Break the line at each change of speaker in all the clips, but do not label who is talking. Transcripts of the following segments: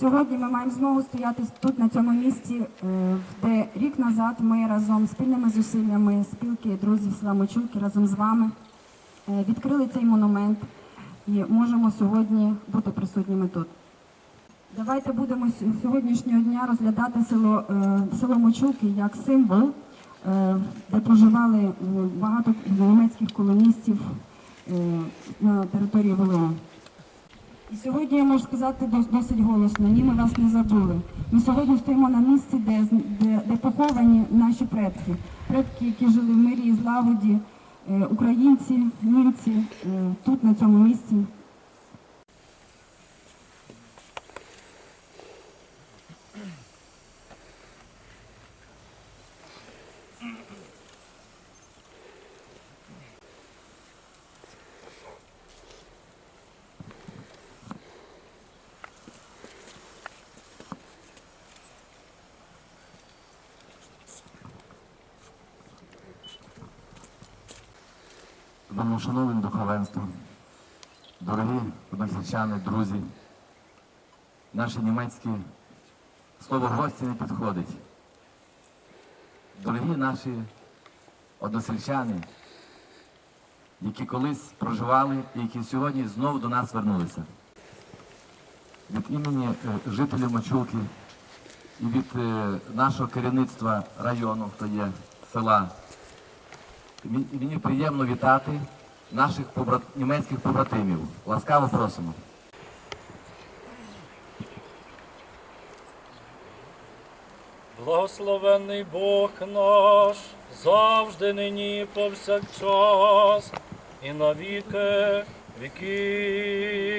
Сьогодні ми маємо змогу стояти тут, на цьому місці, е, де рік назад ми разом спільними зусиллями спілки друзів села Мочулки разом з вами е, відкрили цей монумент і можемо сьогодні бути присутніми тут. Давайте будемо сьогоднішнього дня розглядати село, е, село Мочулки як символ, де проживали багато німецьких колоністів на території Волині. І сьогодні я можу сказати дос- досить голосно, ні, ми вас не забули. Ми сьогодні стоїмо на місці, де, де, де поховані наші предки. Предки, які жили в мирі і злагоді, е, українці, німці, е, тут, на цьому місці.
Шановним духовенством, дорогі односельчани, друзі, наші німецькі слово гості не підходить. Дорогі наші односельчани, які колись проживали і які сьогодні знову до нас вернулися. Від імені е, жителів Мочулки і від е, нашого керівництва району, хто є села, Мені приємно вітати наших побрат... німецьких побратимів. Ласкаво просимо.
Благословенний Бог наш, завжди нині повсякчас і на віки віків.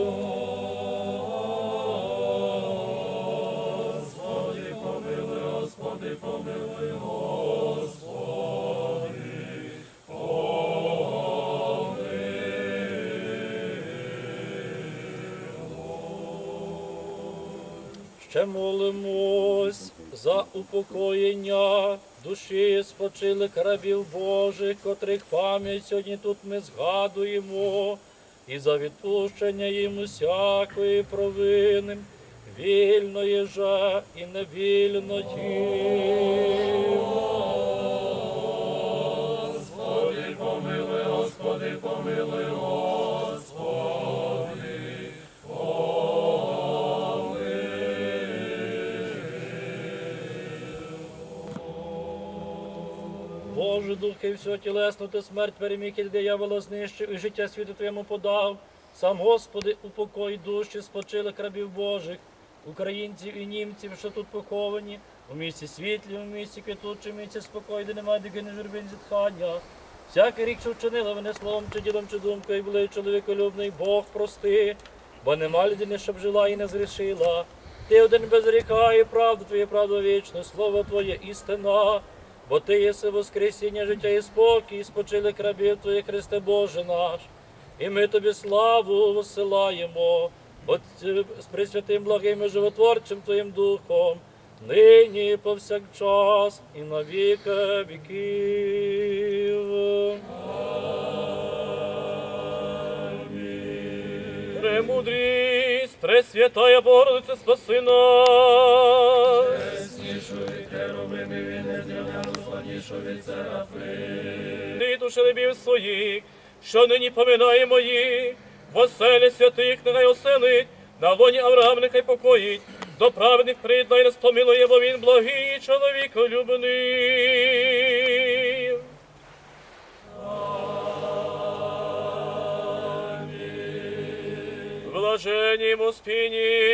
Ще молимось за упокоєння душі спочилих рабів Божих, котрих пам'ять сьогодні тут ми згадуємо, і за відпущення їм усякої провини, вільної же і невільної. Господи, помилуй, Господи, помилуй, Боже, духи всього тілесну ти смерть переміг і диявола знищив, і життя світу Твоєму подав. Сам Господи, упокой душі спочилих рабів Божих, українців і німців, що тут поховані, у місці світлі, у місці квітучому, у місці спокою, де немає дикини журбин зітхання. Всякий рік, що вчинили вони словом, чи ділом, чи думкою, і були чоловіколюбний, Бог прости, бо нема людини, щоб жила і не зрішила. Ти один без гріха, і правда Твоя, правда вічна, слово Твоє істина. Бо Ти єси воскресіння, життя і спокій, і спочили рабів Твоїх, Христе Боже наш. І ми Тобі славу висилаємо, з пресвятим благим і животворчим Твоїм Духом, нині повсякчас, і на віки віків. Премудрість, Пресвятая Богородице, спаси нас. Преснішої, херовими, він не посланішу від. Ти душелебів своїх, що нині поминаємо їх, в святих нехай оселить, на лоні Авраам нехай покоїть, до праведних приєднай нас помилує, бо він благий чоловіколюбний. Блаженнім спині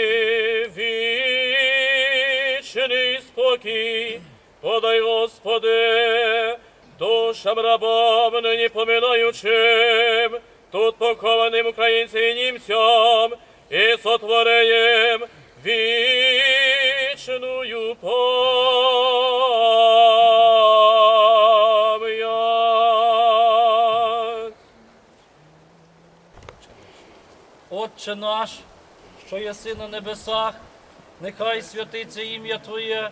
вічний спокій, подай, Господи, душам рабам нині поминаючим, тут похованим українцям і німцям, і сотвореєм вічную пам'ять. Отче наш, що єси на небесах, нехай святиться ім'я Твоє,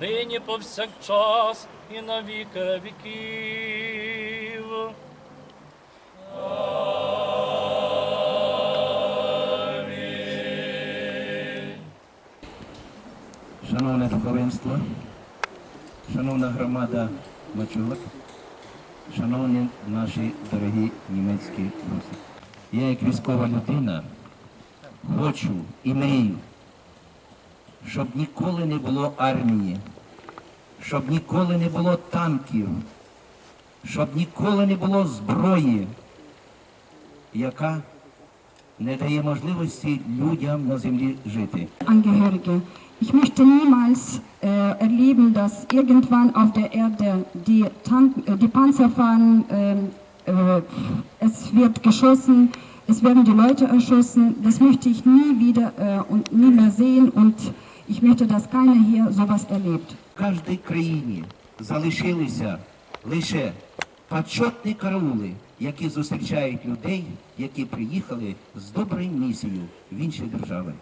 нині повсякчас і на віки віків.
Шановне духовенство, шановна громада Мачулок, шановні наші дорогі німецькі друзі. Я як військова людина хочу і мрію, щоб ніколи не було армії, щоб ніколи не було танків, щоб ніколи не було зброї, яка не дає можливості людям на землі жити.
Angehörige. Ich möchte niemals äh, erleben, dass irgendwann auf der Erde die, Tank, äh, die Panzer fahren, ähm, äh, es wird geschossen, es werden die Leute erschossen. Das möchte ich nie wieder äh, und nie mehr sehen und ich möchte, dass keiner hier sowas erlebt.
В кожній країні залишилися лише почетні караули, які зустрічають людей, які приїхали з доброю місією в інші держави.